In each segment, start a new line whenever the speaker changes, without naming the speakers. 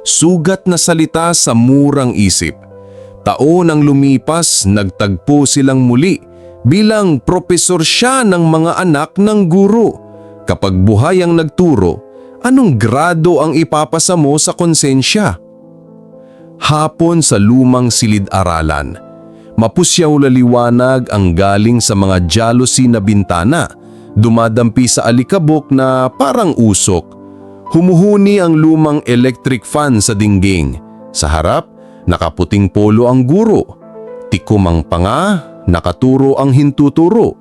Sugat na salita sa murang isip. Taon ang lumipas, nagtagpo silang muli bilang propesor siya ng mga anak ng guro. Kapag buhay ang nagturo, anong grado ang ipapasa mo sa konsensya? Hapon sa lumang silid-aralan. Mapusyaw laliwanag ang galing sa mga jealousy na bintana. Dumadampi sa alikabok na parang usok. Humuhuni ang lumang electric fan sa dingging. Sa harap, nakaputing polo ang guro. Tikom ang panga, nakaturo ang hintuturo.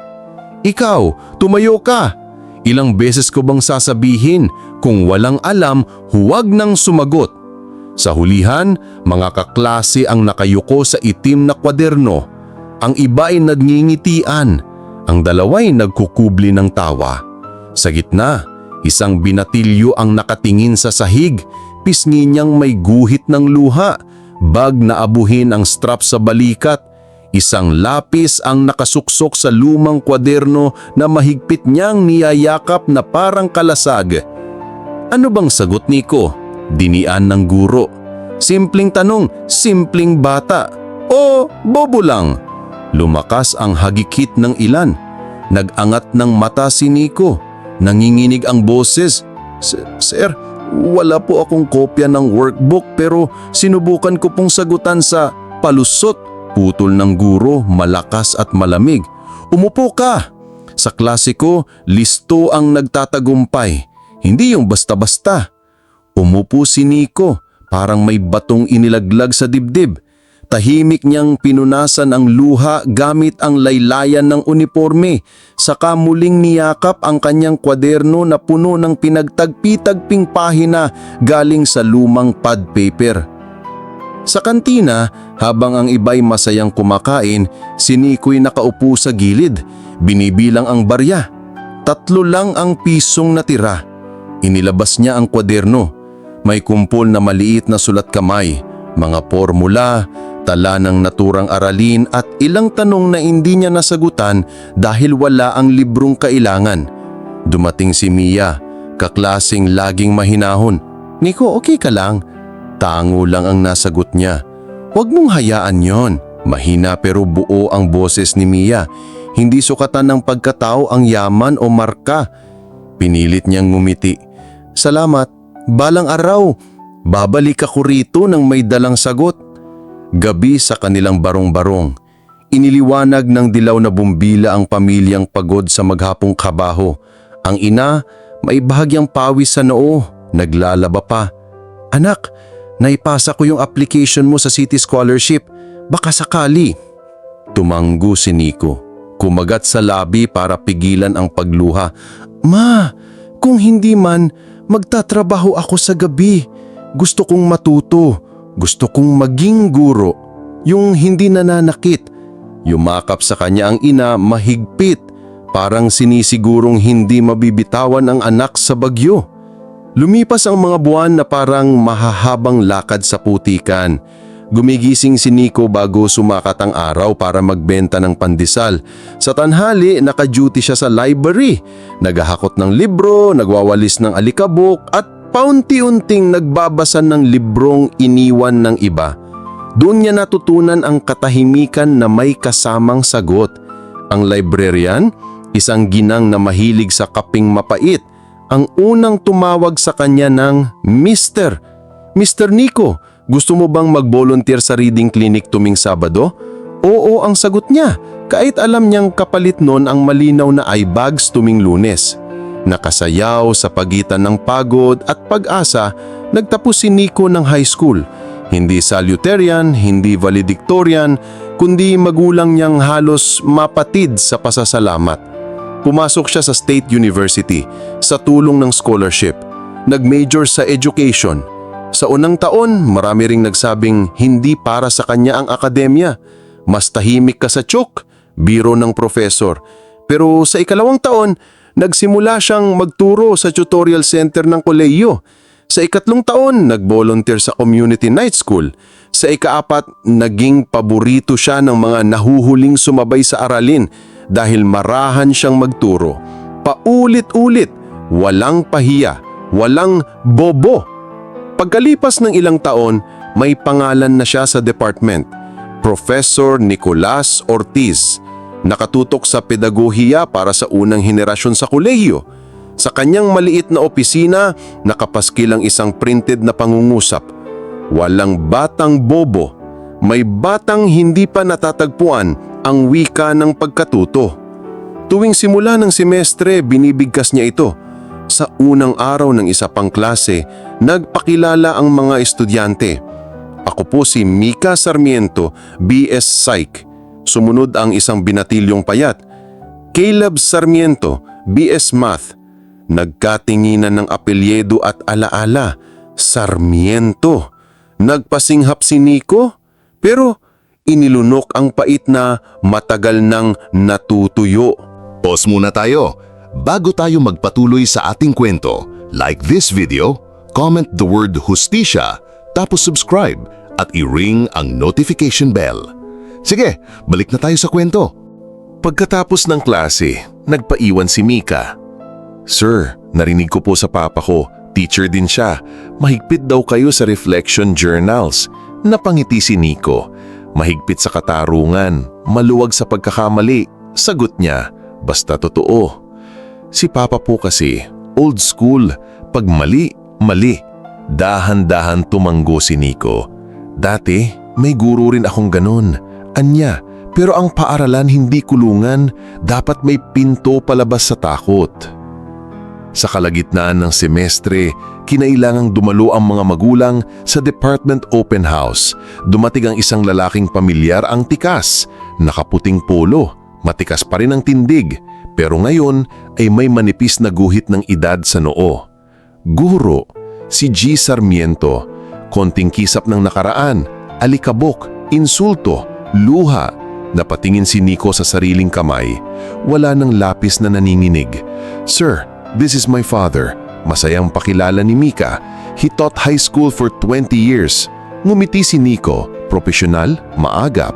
Ikaw, tumayo ka. Ilang beses ko bang sasabihin, kung walang alam, huwag nang sumagot. Sa hulihan, mga kaklase ang nakayuko sa itim na kwaderno. Ang iba ay nagngingitian. Ang dalaway nagkukubli ng tawa. Sa gitna, isang binatilyo ang nakatingin sa sahig. Pisngi niyang may guhit ng luha. Bag na abuhin ang strap sa balikat. Isang lapis ang nakasuksok sa lumang kwaderno na mahigpit niyang niyayakap na parang kalasag. Ano bang sagot Nico? Dinian ng guro. Simpleng tanong, simpleng bata. O bobo lang? Lumakas ang hagikit ng ilan. Nag-angat ng mata si Nico. Nanginginig ang boses. "S- Sir, wala po akong kopya ng workbook pero sinubukan ko pong sagutan sa palusot. Putol ng guro, malakas at malamig. Umupo ka! Sa klasiko, listo ang nagtatagumpay. Hindi yung basta-basta. Umupo si Nico, parang may batong inilaglag sa dibdib. Tahimik niyang pinunasan ang luha gamit ang laylayan ng uniforme. Saka muling niyakap ang kanyang kwaderno na puno ng pinagtagpi-tagping pahina galing sa lumang pad paper. Sa kantina, habang ang iba'y masayang kumakain, si Niko'y nakaupo sa gilid. Binibilang ang barya. Tatlo lang ang pisong natira. Inilabas niya ang kwaderno. May kumpol na maliit na sulat kamay, mga formula, tala ng naturang aralin at ilang tanong na hindi niya nasagutan dahil wala ang librong kailangan. Dumating si Mia, kaklasing laging mahinahon. Nico, okay ka lang? Tango lang ang nasagot niya. Huwag mong hayaan yon. Mahina pero buo ang boses ni Mia. Hindi sukatan ng pagkatao ang yaman o marka. Pinilit niyang ngumiti. Salamat. Balang araw. Babalik ako rito nang may dalang sagot. Gabi sa kanilang barong-barong. Iniliwanag ng dilaw na bumbila ang pamilyang pagod sa maghapong kabaho. Ang ina, may bahagyang pawis sa noo, naglalaba pa. Anak, naipasa ko yung application mo sa City Scholarship. Baka sakali. Tumanggo si Nico. Kumagat sa labi para pigilan ang pagluha. Ma, kung hindi man, magtatrabaho ako sa gabi. Gusto kong matuto. Gusto kong maging guro. Yung hindi nananakit. Yumakap sa kanya ang ina mahigpit. Parang sinisigurong hindi mabibitawan ang anak sa bagyo. Lumipas ang mga buwan na parang mahahabang lakad sa putikan. Gumigising si Nico bago sumakat ang araw para magbenta ng pandesal. Sa tanhali, naka-duty siya sa library. Naghahakot ng libro, nagwawalis ng alikabok at paunti-unting nagbabasa ng librong iniwan ng iba. Doon niya natutunan ang katahimikan na may kasamang sagot. Ang librarian, isang ginang na mahilig sa kaping mapait, ang unang tumawag sa kanya ng Mr. Mr. Nico, gusto mo bang mag-volunteer sa reading clinic tuming Sabado? Oo ang sagot niya, kahit alam niyang kapalit nun ang malinaw na eye bags tuming lunes. Nakasayaw sa pagitan ng pagod at pag-asa, nagtapos si Nico ng high school. Hindi salutarian, hindi valedictorian, kundi magulang niyang halos mapatid sa pasasalamat. Pumasok siya sa State University sa tulong ng scholarship. Nag-major sa education. Sa unang taon, marami ring nagsabing hindi para sa kanya ang akademya. Mas tahimik ka sa chok, biro ng professor. Pero sa ikalawang taon, nagsimula siyang magturo sa tutorial center ng kolehiyo. Sa ikatlong taon, nag-volunteer sa community night school. Sa ikaapat, naging paborito siya ng mga nahuhuling sumabay sa aralin dahil marahan siyang magturo. Paulit-ulit, walang pahiya, walang bobo.
Pagkalipas ng ilang taon, may pangalan na siya sa department. Professor Nicolas Ortiz, nakatutok sa pedagohiya para sa unang henerasyon sa kolehiyo. Sa kanyang maliit na opisina, nakapaskil ang isang printed na pangungusap. Walang batang bobo, may batang hindi pa natatagpuan ang wika ng pagkatuto. Tuwing simula ng semestre, binibigkas niya ito. Sa unang araw ng isa pang klase, nagpakilala ang mga estudyante. Ako po si Mika Sarmiento, BS Psych. Sumunod ang isang binatilyong payat. Caleb Sarmiento, BS Math. Nagkatinginan ng apelyedo at alaala. Sarmiento. Nagpasinghap si Nico, pero inilunok ang pait na matagal nang natutuyo.
Pause muna tayo. Bago tayo magpatuloy sa ating kwento, like this video, comment the word hustisya, tapos subscribe at i-ring ang notification bell. Sige, balik na tayo sa kwento.
Pagkatapos ng klase, nagpaiwan si Mika. Sir, narinig ko po sa papa ko, teacher din siya. Mahigpit daw kayo sa reflection journals. Napangiti si Nico. Mahigpit sa katarungan, maluwag sa pagkakamali. Sagot niya, basta totoo. Si papa po kasi, old school. Pag mali, mali. Dahan-dahan tumanggo si Nico. Dati, may guro rin akong ganun. Anya, pero ang paaralan hindi kulungan, dapat may pinto palabas sa takot. Sa kalagitnaan ng semestre, kinailangang dumalo ang mga magulang sa Department Open House. Dumating ang isang lalaking pamilyar ang tikas, nakaputing polo, matikas pa rin ang tindig, pero ngayon ay may manipis na guhit ng edad sa noo. Guro, si G. Sarmiento, konting kisap ng nakaraan, alikabok, insulto, luha, napatingin si Nico sa sariling kamay. Wala ng lapis na naninginig. Sir, this is my father. Masayang pakilala ni Mika. He taught high school for 20 years. Ngumiti si Nico, profesional, maagap.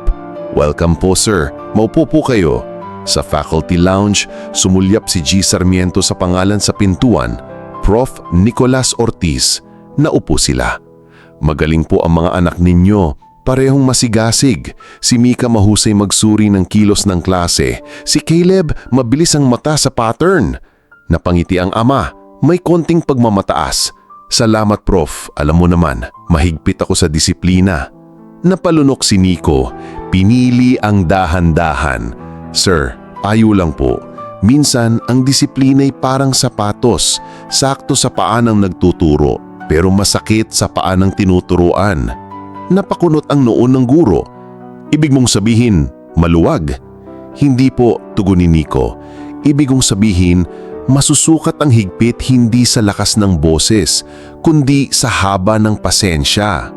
Welcome po sir, maupo po kayo. Sa faculty lounge, sumulyap si G. Sarmiento sa pangalan sa pintuan, Prof. Nicolas Ortiz. Naupo sila. Magaling po ang mga anak ninyo. Parehong masigasig. Si Mika mahusay magsuri ng kilos ng klase. Si Caleb mabilis ang mata sa pattern. Napangiti ang ama. May konting pagmamataas. Salamat prof, alam mo naman, mahigpit ako sa disiplina. Napalunok si Nico. Pinili ang dahan-dahan. Sir, payo lang po. Minsan, ang disiplina'y parang sapatos, sakto sa paa ng nagtuturo, pero masakit sa paa ng tinuturuan. Napakunot ang noon ng guro. Ibig mong sabihin, maluwag. Hindi po, tugon ni Nico. Ibig kong sabihin, masusukat ang higpit hindi sa lakas ng boses, kundi sa haba ng pasensya.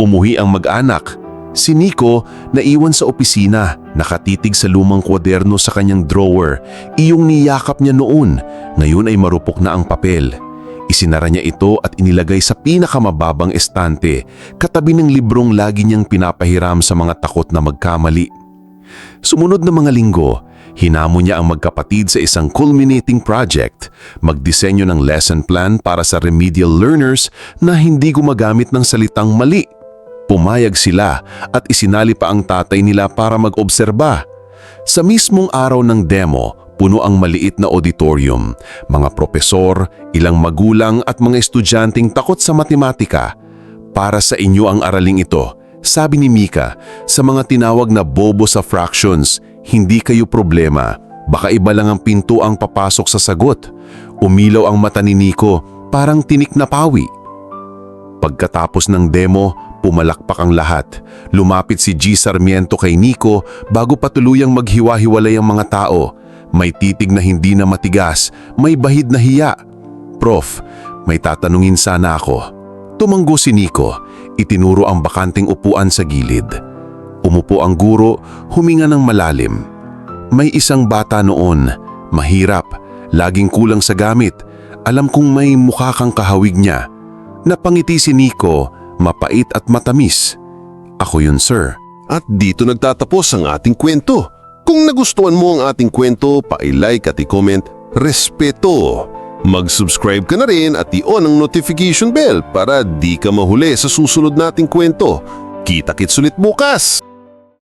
Umuhi ang mag-anak. Si Nico naiwan sa opisina, nakatitig sa lumang kwaderno sa kanyang drawer. Iyong niyakap niya noon, ngayon ay marupok na ang papel. Isinara niya ito at inilagay sa pinakamababang estante, katabi ng librong lagi niyang pinapahiram sa mga takot na magkamali. Sumunod na mga linggo, hinamo niya ang magkapatid sa isang culminating project, magdisenyo ng lesson plan para sa remedial learners na hindi gumagamit ng salitang mali. Pumayag sila at isinali pa ang tatay nila para mag-obserba. Sa mismong araw ng demo, puno ang maliit na auditorium. Mga propesor, ilang magulang at mga estudyanteng takot sa matematika. Para sa inyo ang araling ito, sabi ni Mika, sa mga tinawag na bobo sa fractions, hindi kayo problema. Baka iba lang ang pinto ang papasok sa sagot. Umilaw ang mata ni Nico, parang tinik na pawi. Pagkatapos ng demo, pumalakpak ang lahat. Lumapit si G. Sarmiento kay Nico bago patuluyang maghiwa-hiwalay ang mga tao. May titig na hindi na matigas, may bahid na hiya. Prof, may tatanungin sana ako. Tumanggo si Nico, itinuro ang bakanting upuan sa gilid. Umupo ang guro, huminga ng malalim. May isang bata noon, mahirap, laging kulang sa gamit. Alam kong may mukha kang kahawig niya. Napangiti si Nico, mapait at matamis. Ako yun, sir.
At dito nagtatapos ang ating kwento. Kung nagustuhan mo ang ating kwento, pa-like at i-comment, respeto. Mag-subscribe ka na rin at i-on ang notification bell para di ka mahuli sa susunod nating kwento. Kita-kits ulit bukas!